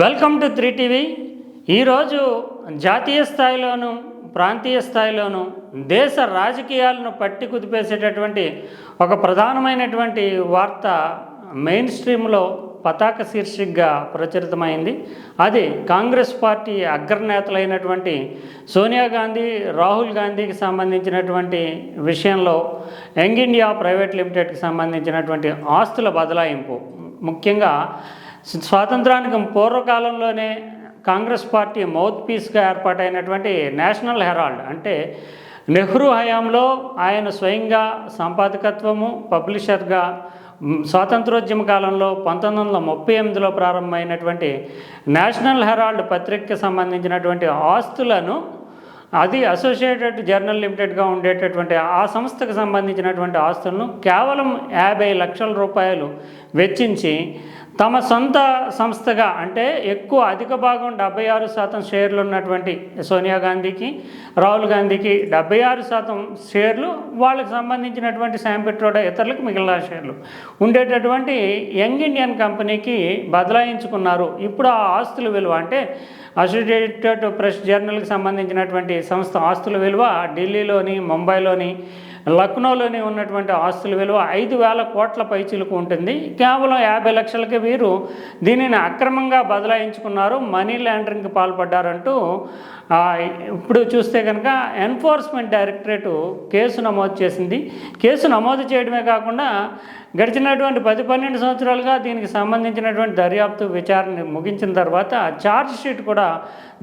Welcome to three TV. ఈరోజు జాతీయ స్థాయిలోను ప్రాంతీయ స్థాయిలోను దేశ రాజకీయాలను పట్టి కుదిపేసేటటువంటి ఒక ప్రధానమైనటువంటి వార్త మెయిన్ స్ట్రీమ్లో పతాక శీర్షికగా ప్రచురితమైంది. అది కాంగ్రెస్ పార్టీ అగ్రనేతలైనటువంటి సోనియా గాంధీ రాహుల్ గాంధీకి సంబంధించినటువంటి విషయంలో యంగ్ ఇండియా ప్రైవేట్ లిమిటెడ్కి సంబంధించినటువంటి ఆస్తుల బదలాయింపు. ముఖ్యంగా స్వాతంత్రానికి పూర్వకాలంలోనే కాంగ్రెస్ పార్టీ మౌత్ పీస్గా ఏర్పాటైనటువంటి నేషనల్ హెరాల్డ్ అంటే నెహ్రూ హయాంలో ఆయన స్వయంగా సంపాదకత్వము పబ్లిషర్గా స్వాతంత్రోద్యమ కాలంలో పంతొమ్మిది వందల ముప్పై ఎనిమిదిలో ప్రారంభమైనటువంటి నేషనల్ హెరాల్డ్ పత్రికకి సంబంధించినటువంటి ఆస్తులను అది అసోసియేటెడ్ జర్నల్ లిమిటెడ్గా ఉండేటటువంటి ఆ సంస్థకు సంబంధించినటువంటి ఆస్తులను కేవలం యాభై లక్షల రూపాయలు వెచ్చించి తమ సొంత సంస్థగా అంటే ఎక్కువ అధిక భాగం డెబ్బై ఆరు శాతం షేర్లు ఉన్నటువంటి సోనియా గాంధీకి రాహుల్ గాంధీకి డెబ్బై ఆరు శాతం షేర్లు వాళ్ళకి సంబంధించినటువంటి శామ్ పెట్రోడా ఇతరులకు మిగిలిన షేర్లు. ఉండేటటువంటి యంగ్ ఇండియన్ కంపెనీకి బదలాయించుకున్నారు. ఇప్పుడు ఆ ఆస్తుల విలువ అంటే అసోసియేటెడ్ ప్రెస్ జర్నల్కి సంబంధించినటువంటి సంస్థ ఆస్తుల విలువ ఢిల్లీలోని ముంబైలోని లక్నోలోని ఉన్నటువంటి ఆస్తుల విలువ ఐదు వేల కోట్ల పైచిలకు ఉంటుంది. కేవలం యాభై లక్షలకి వీరు దీనిని అక్రమంగా బదలాయించుకున్నారు. మనీ లాండరింగ్కి పాల్పడ్డారంటూ ఇప్పుడు చూస్తే కనుక ఎన్ఫోర్స్మెంట్ డైరెక్టరేటు కేసు నమోదు చేసింది. కేసు నమోదు చేయడమే కాకుండా గడిచినటువంటి పది పన్నెండు సంవత్సరాలుగా దీనికి సంబంధించినటువంటి దర్యాప్తు విచారణ ముగించిన తర్వాత ఛార్జ్ షీట్ కూడా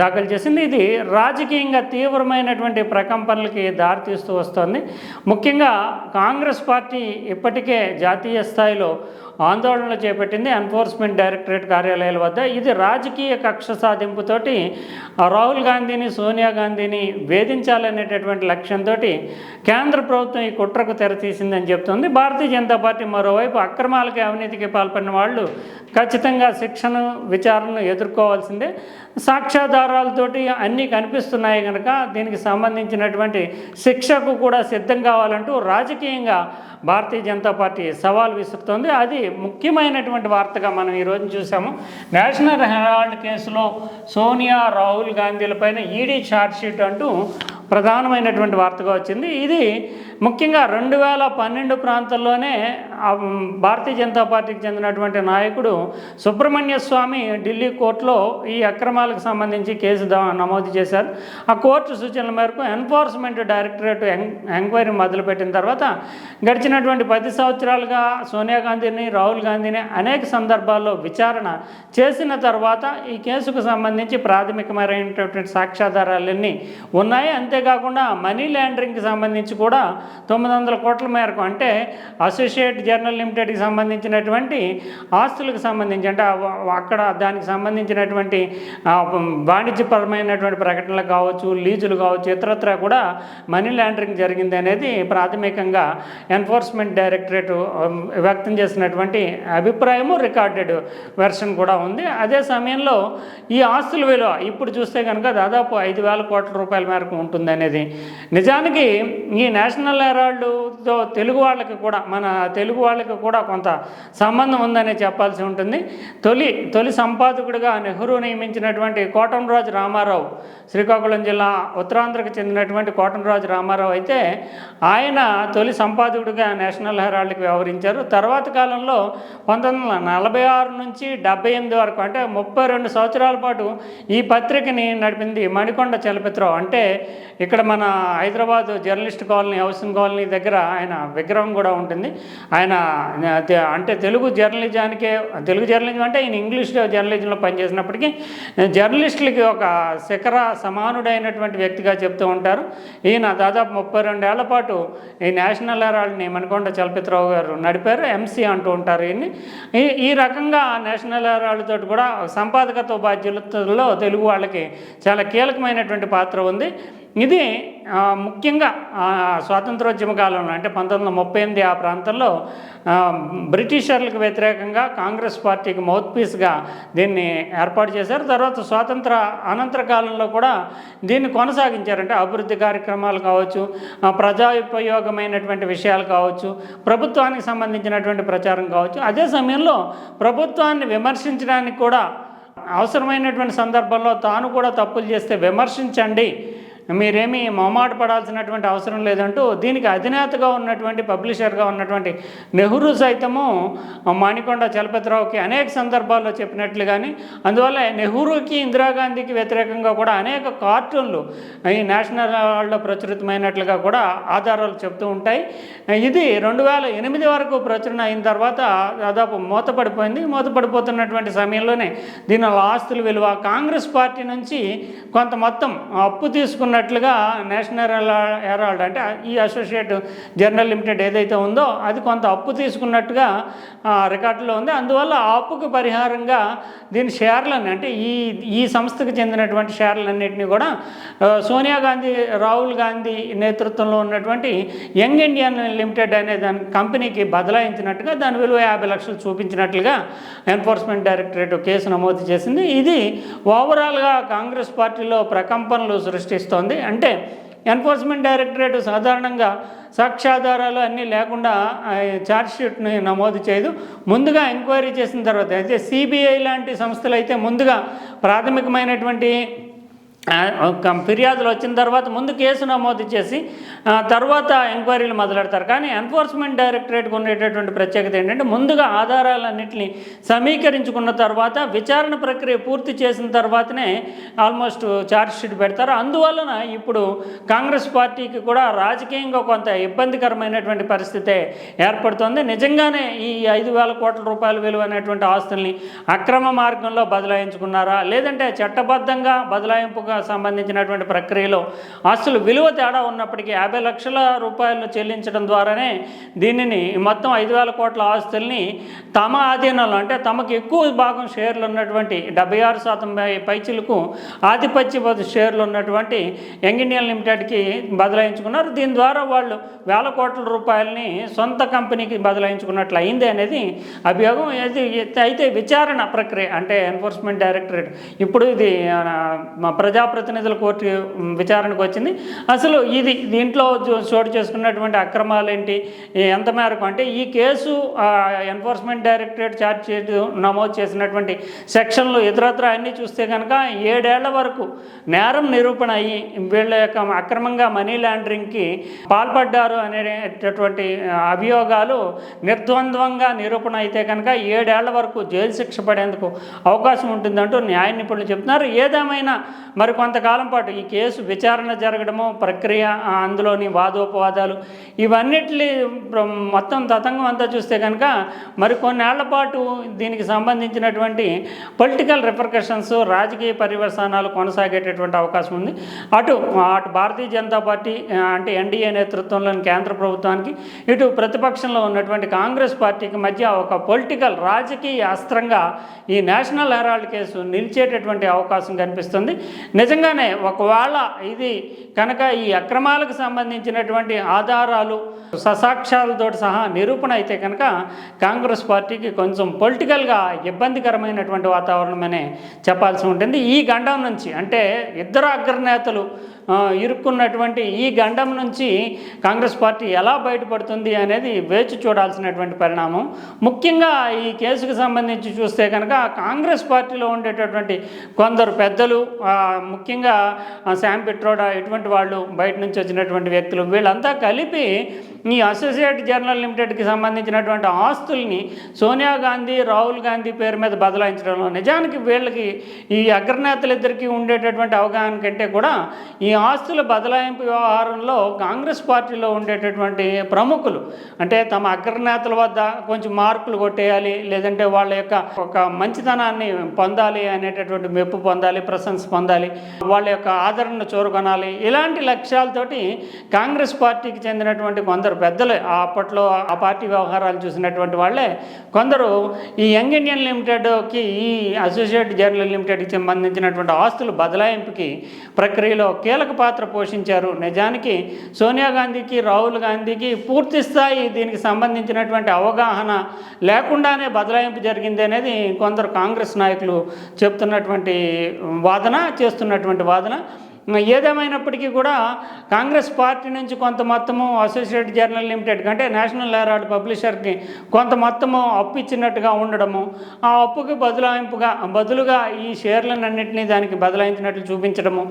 దాఖలు చేసింది. ఇది రాజకీయంగా తీవ్రమైనటువంటి ప్రకంపనలకి దారితీస్తూ వస్తోంది. ముఖ్యంగా కాంగ్రెస్ పార్టీ ఇప్పటికే జాతీయ స్థాయిలో ఆందోళనలు చేపట్టింది ఎన్ఫోర్స్మెంట్ డైరెక్టరేట్ కార్యాలయాల వద్ద. ఇది రాజకీయ కక్ష సాధింపుతోటి రాహుల్ గాంధీని సోనియా గాంధీని వేధించాలనేటటువంటి లక్ష్యంతో కేంద్ర ప్రభుత్వం ఈ కుట్రకు తెరతీసిందని చెప్తుంది. భారతీయ జనతా పార్టీ మరోవైపు అక్రమాలకి అవినీతికి పాల్పడిన వాళ్ళు ఖచ్చితంగా శిక్షను విచారణను ఎదుర్కోవాల్సిందే. సాక్ష్యాధారాలతోటి అన్నీ కనిపిస్తున్నాయి కనుక దీనికి సంబంధించినటువంటి శిక్షకు కూడా సిద్ధం కావాలంటూ రాజకీయంగా భారతీయ జనతా పార్టీ సవాల్ విసురుతోంది. అది ముఖ్యమైనటువంటి వార్తగా మనం ఈరోజు చూసాము. నేషనల్ హెరాల్డ్ కేసులో సోనియా రాహుల్ గాంధీలపైన ఈడీ ఛార్జ్షీట్ అంటూ ప్రధానమైనటువంటి వార్తగా వచ్చింది. ఇది ముఖ్యంగా రెండు వేల పన్నెండు ప్రాంతంలోనే భారతీయ జనతా పార్టీకి చెందినటువంటి నాయకుడు సుబ్రహ్మణ్య స్వామి ఢిల్లీ కోర్టులో ఈ అక్రమాలకు సంబంధించి కేసు నమోదు చేశారు. ఆ కోర్టు సూచనల మేరకు ఎన్ఫోర్స్మెంట్ డైరెక్టరేట్ ఎం- ఎంక్వైరీ మొదలుపెట్టిన తర్వాత గడిచినటువంటి పది సంవత్సరాలుగా సోనియా గాంధీని రాహుల్ గాంధీని అనేక సందర్భాల్లో విచారణ చేసిన తర్వాత ఈ కేసుకు సంబంధించి ప్రాథమికమైనటువంటి సాక్ష్యాధారాలన్నీ ఉన్నాయి. అంతేకాకుండా మనీ లాండరింగ్కి సంబంధించి కూడా తొమ్మిది వందల కోట్ల మేరకు అంటే అసోసియేట్ జర్నల్ లిమిటెడ్కి సంబంధించినటువంటి ఆస్తులకు సంబంధించి అంటే అక్కడ దానికి సంబంధించినటువంటి వాణిజ్యపరమైనటువంటి ప్రకటనలు కావచ్చు లీజులు కావచ్చు ఇతరత్ర కూడా మనీ లాండరింగ్ జరిగింది అనేది ప్రాథమికంగా ఎన్ఫోర్స్మెంట్ డైరెక్టరేట్ వ్యక్తం చేసినటువంటి అభిప్రాయము రికార్డెడ్ వెర్షన్ కూడా ఉంది. అదే సమయంలో ఈ ఆస్తుల విలువ ఇప్పుడు చూస్తే కనుక దాదాపు ఐదు వేల కోట్ల రూపాయల మేరకు ఉంటుంది అనేది నిజానికి ఈ నేషనల్ హెరాల్డ్తో తెలుగు వాళ్ళకి కూడా మన తెలుగు వాళ్ళకి కూడా కొంత సంబంధం ఉందని చెప్పాల్సి ఉంటుంది. తొలి తొలి సంపాదకుడిగా నెహ్రూ నియమించినటువంటి కోటంరాజు రామారావు శ్రీకాకుళం జిల్లా ఉత్తరాంధ్రకు చెందినటువంటి కోటంరాజు రామారావు అయితే ఆయన తొలి సంపాదకుడిగా నేషనల్ హెరాల్డ్కి వ్యవహరించారు. తర్వాత కాలంలో పంతొమ్మిది వందల నలభై ఆరు నుంచి డెబ్బై ఎనిమిది వరకు అంటే ముప్పై రెండు సంవత్సరాల పాటు ఈ పత్రికని నడిపింది మణికొండ చలపతిరావు. అంటే ఇక్కడ మన Hyderabad journalist colony housing colony దగ్గర ఆయన విగ్రహం కూడా ఉంటుంది. ఆయన అంటే తెలుగు జర్నలిజానికే తెలుగు జర్నలిజం అంటే ఆయన ఇంగ్లీష్ జర్నలిజంలో పనిచేసినప్పటికీ జర్నలిస్టులకి ఒక శిఖర సమానుడైనటువంటి వ్యక్తిగా చెప్తూ ఉంటారు. ఈయన దాదాపు ముప్పై రెండేళ్ళ పాటు ఈ నేషనల్ హెరాల్డ్ని మనకొండ చలపతిరావు గారు నడిపారు ఎంసీ అంటూ ఉంటారు ఈయన్ని. ఈ ఈ రకంగా నేషనల్ హెరాల్డ్ తోటి కూడా సంపాదకత్వ బాధ్యతల్లో తెలుగు వాళ్ళకి చాలా కీలకమైనటువంటి పాత్ర ఉంది. ఇది ముఖ్యంగా స్వాతంత్రోద్యమ కాలంలో అంటే పంతొమ్మిది వందల ముప్పై ఎనిమిది ఆ ప్రాంతంలో బ్రిటిషర్లకు వ్యతిరేకంగా కాంగ్రెస్ పార్టీకి మౌత్ పీస్గా దీన్ని ఏర్పాటు చేశారు. తర్వాత స్వాతంత్ర అనంతర కాలంలో కూడా దీన్ని కొనసాగించారంటే అభివృద్ధి కార్యక్రమాలు కావచ్చు ప్రజా ప్రజాపయోగమైనటువంటి విషయాలు కావచ్చు ప్రభుత్వానికి సంబంధించినటువంటి ప్రచారం కావచ్చు. అదే సమయంలో ప్రభుత్వాన్ని విమర్శించడానికి కూడా అవసరమైనటువంటి సందర్భంలో తాను కూడా తప్పులు చేస్తే విమర్శించండి మీరేమీ మొహమాట పడాల్సినటువంటి అవసరం లేదంటూ దీనికి అధినేతగా ఉన్నటువంటి పబ్లిషర్గా ఉన్నటువంటి నెహ్రూ సైతము మాణికొండ చలపతిరావుకి అనేక సందర్భాల్లో చెప్పినట్లు కానీ అందువల్ల నెహ్రూకి ఇందిరాగాంధీకి వ్యతిరేకంగా కూడా అనేక కార్టూన్లు ఈ నేషనల్ వాళ్ళలో ప్రచురితమైనట్లుగా కూడా ఆధారాలు చెప్తూ ఉంటాయి. ఇది రెండు వేల ఎనిమిది వరకు ప్రచురణ అయిన తర్వాత దాదాపు మూతపడిపోయింది. మూతపడిపోతున్నటువంటి సమయంలోనే దీని ఆస్తుల విలువ కాంగ్రెస్ పార్టీ నుంచి కొంత మొత్తం అప్పు తీసుకున్న తీసుకున్నట్లుగా నేషనల్ హెరాల్డ్ అంటే ఈ అసోసియేట్ జర్నల్ లిమిటెడ్ ఏదైతే ఉందో అది కొంత అప్పు తీసుకున్నట్టుగా రికార్డులో ఉంది. అందువల్ల ఆ అప్పుకు పరిహారంగా దీని షేర్లను అంటే ఈ ఈ సంస్థకు చెందినటువంటి షేర్లన్నింటినీ కూడా సోనియా గాంధీ రాహుల్ గాంధీ నేతృత్వంలో ఉన్నటువంటి యంగ్ ఇండియన్ లిమిటెడ్ అనే దాని కంపెనీకి బదలాయించినట్టుగా దాని విలువ యాభై లక్షలు చూపించినట్లుగా ఎన్ఫోర్స్మెంట్ డైరెక్టరేట్ కేసు నమోదు చేసింది. ఇది ఓవరాల్గా కాంగ్రెస్ పార్టీలో ప్రకంపనలు సృష్టిస్తోంది. అంటే ఎన్ఫోర్స్మెంట్ డైరెక్టరేట్ సాధారణంగా సాక్ష్యాధారాలు అన్నీ లేకుండా ఛార్జ్షీట్ని నమోదు చేయదు. ముందుగా ఎంక్వైరీ చేసిన తర్వాత అయితే సిబిఐ లాంటి సంస్థలు అయితే ముందుగా ప్రాథమికమైనటువంటి ఫిర్యాదులు వచ్చిన తర్వాత ముందు కేసు నమోదు చేసి ఆ, తర్వాత ఎంక్వైరీలు మొదలెడతారు. కానీ ఎన్ఫోర్స్మెంట్ డైరెక్టరేట్కి ఉండేటటువంటి ప్రత్యేకత ఏంటంటే ముందుగా ఆధారాలన్నింటినీ సమీకరించుకున్న తర్వాత విచారణ ప్రక్రియ పూర్తి చేసిన తర్వాతనే ఆల్మోస్ట్ ఛార్జ్ షీట్ పెడతారు. అందువలన ఇప్పుడు కాంగ్రెస్ పార్టీకి కూడా రాజకీయంగా కొంత ఇబ్బందికరమైనటువంటి పరిస్థితే ఏర్పడుతోంది. నిజంగానే ఈ ఐదు వేల కోట్ల రూపాయల విలువైనటువంటి ఆస్తుల్ని అక్రమ మార్గంలో బదలాయించుకున్నారా? లేదంటే చట్టబద్ధంగా బదలాయింపుగా సంబంధించినటువంటి ప్రక్రియలో ఆస్తులు విలువ తేడా ఉన్నప్పటికీ యాభై లక్షల రూపాయలను చెల్లించడం ద్వారానే దీనిని మొత్తం ఐదు వేల కోట్ల ఆస్తుల్ని తమ ఆధీనంలో అంటే తమకు ఎక్కువ భాగం షేర్లు ఉన్నటువంటి డెబ్బై ఆరు శాతం పై- పైచిలకు ఆధిపత్య షేర్లు ఉన్నటువంటి యంగ్ ఇండియన్ లిమిటెడ్కి బదలాయించుకున్నారు. దీని ద్వారా వాళ్ళు వేల కోట్ల రూపాయలని సొంత కంపెనీకి బదలాయించుకున్నట్లు అయింది అనేది అభియోగం. ఇది అయితే విచారణ ప్రక్రియ అంటే ఎన్ఫోర్స్మెంట్ డైరెక్టరేట్. ఇప్పుడు ఇది ఆ, ప్రజాప్రతినిధుల కోర్టు విచారణకు వచ్చింది. అసలు ఇది దీంట్లో చోటు చేసుకున్నటువంటి అక్రమాలు ఏంటి? ఎంత మేరకు? అంటే ఈ case enforcement directorate charge sheet నమోదు చేసినటువంటి సెక్షన్లు ఇతరత్ర అన్నీ చూస్తే కనుక ఏడేళ్ళ వరకు నేరం నిరూపణ అయ్యి వీళ్ళ యొక్క అక్రమంగా మనీ లాండరింగ్కి పాల్పడ్డారు అనేటటువంటి అభియోగాలు నిర్ద్వంద్వంగా నిరూపణ అయితే కనుక ఏడేళ్ళ వరకు జైలు శిక్ష పడేందుకు అవకాశం ఉంటుందంటూ న్యాయ నిపుణులు చెప్తున్నారు. ఏదేమైనా మరి మరికొంతకాలం పాటు ఈ కేసు విచారణ జరగడము ప్రక్రియ అందులోని వాదోపవాదాలు ఇవన్నిటి మొత్తం తతంగం అంతా చూస్తే కనుక మరికొన్నేళ్ళ పాటు దీనికి సంబంధించినటువంటి పొలిటికల్ రిపర్కషన్స్ రాజకీయ పరివర్తనాలు కొనసాగేటటువంటి అవకాశం ఉంది. అటు అటు భారతీయ జనతా పార్టీ అంటే ఎన్డీఏ నేతృత్వంలోని కేంద్ర ప్రభుత్వానికి ఇటు ప్రతిపక్షంలో ఉన్నటువంటి కాంగ్రెస్ పార్టీకి మధ్య ఒక పొలిటికల్ రాజకీయ అస్త్రంగా ఈ నేషనల్ హెరాల్డ్ కేసు నిలిచేటటువంటి అవకాశం కనిపిస్తుంది. నిజంగానే ఒకవేళ ఇది కనుక ఈ అక్రమాలకు సంబంధించినటువంటి ఆధారాలు ససాక్ష్యాలతో సహా నిరూపణ అయితే కనుక కాంగ్రెస్ పార్టీకి కొంచెం పొలిటికల్గా ఇబ్బందికరమైనటువంటి వాతావరణమనే చెప్పాల్సి ఉంటుంది. ఈ గండం నుంచి అంటే ఇద్దరు అగ్రనేతలు ఇరుక్కున్నటువంటి ఈ గండం నుంచి కాంగ్రెస్ పార్టీ ఎలా బయటపడుతుంది అనేది వేచి చూడాల్సినటువంటి పరిణామం. ముఖ్యంగా ఈ కేసుకు సంబంధించి చూస్తే కనుక కాంగ్రెస్ పార్టీలో ఉండేటటువంటి కొందరు పెద్దలు ముఖ్యంగా శామ్ పిట్రోడా ఇటువంటి వాళ్ళు బయట నుంచి వచ్చినటువంటి వ్యక్తులు వీళ్ళంతా కలిపి ఈ అసోసియేట్ జర్నల్ లిమిటెడ్కి సంబంధించినటువంటి ఆస్తుల్ని సోనియా గాంధీ రాహుల్ గాంధీ పేరు మీద బదలాయించడంలో నిజానికి వీళ్ళకి ఈ అగ్రనేతలిద్దరికీ ఉండేటటువంటి అవగాహన కంటే కూడా ఈ ఆస్తుల బదలాయింపు వ్యవహారంలో కాంగ్రెస్ పార్టీలో ఉండేటటువంటి ప్రముఖులు అంటే తమ అగ్రనేతల వద్ద కొంచెం మార్కులు కొట్టేయాలి లేదంటే వాళ్ళ యొక్క ఒక మంచితనాన్ని పొందాలి అనేటటువంటి మెప్పు పొందాలి ప్రశంస పొందాలి వాళ్ళ యొక్క ఆదరణను చూరుకొనాలి ఇలాంటి లక్ష్యాలతోటి కాంగ్రెస్ పార్టీకి చెందినటువంటి కొందరు పెద్దలు. అప్పట్లో ఆ పార్టీ వ్యవహారాలు చూసినటువంటి వాళ్ళే. కొందరు ఈ యంగ్ ఇండియన్ లిమిటెడ్కి ఈ అసోసియేట్ జర్నల్ లిమిటెడ్కి సంబంధించినటువంటి ఆస్తులు బదలాయింపుకి ప్రక్రియలో కీలక పాత్ర పోషించారు. నిజానికి సోనియా గాంధీకి రాహుల్ గాంధీకి పూర్తి స్థాయి దీనికి సంబంధించినటువంటి అవగాహన లేకుండానే బదలాయింపు జరిగింది అనేది కొందరు కాంగ్రెస్ నాయకులు చెప్తున్నటువంటి వాదన చేస్తున్నటువంటి వాదన. ఏదేమైనప్పటికీ కూడా కాంగ్రెస్ పార్టీ నుంచి కొంత మొత్తము అసోసియేట్ జర్నల్ లిమిటెడ్ అంటే నేషనల్ హెరాల్డ్ పబ్లిషర్కి కొంత మొత్తము అప్పు ఇచ్చినట్టుగా ఉండడము ఆ అప్పుకి బదులాయింపుగా బదులుగా ఈ షేర్లన్నింటినీ దానికి బదలాయించినట్లు చూపించడము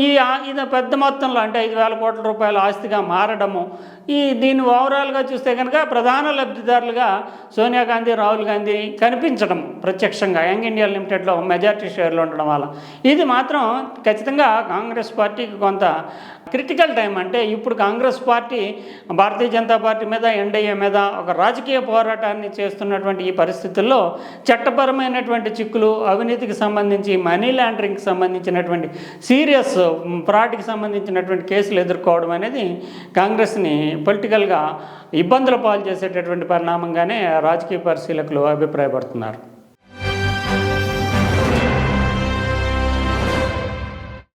ఈ ఇది పెద్ద మొత్తంలో అంటే ఐదు వేల కోట్ల రూపాయల ఆస్తిగా మారడము ఈ దీన్ని ఓవరాల్గా చూస్తే కనుక ప్రధాన లబ్ధిదారులుగా సోనియా గాంధీ రాహుల్ గాంధీ కనిపించడం ప్రత్యక్షంగా యంగ్ ఇండియా లిమిటెడ్లో మెజార్టీ షేర్లు ఉండడం వల్ల. ఇది మాత్రం ఖచ్చితంగా కాంగ్రెస్ పార్టీకి కొంత క్రిటికల్ టైం అంటే ఇప్పుడు Congress party Bharatiya Janata Party మీద ఎన్డీఏ మీద ఒక రాజకీయ పోరాటాన్ని చేస్తున్నటువంటి ఈ పరిస్థితుల్లో చట్టపరమైనటువంటి చిక్కులు అవినీతికి సంబంధించి మనీ లాండరింగ్కి సంబంధించినటువంటి సీరియస్ ఫ్రాడ్కి సంబంధించినటువంటి కేసులు ఎదుర్కోవడం అనేది కాంగ్రెస్ని పొలిటికల్గా ఇబ్బందుల పాలు చేసేటటువంటి పరిణామంగానే రాజకీయ పరిశీలకులు అభిప్రాయపడుతున్నారు.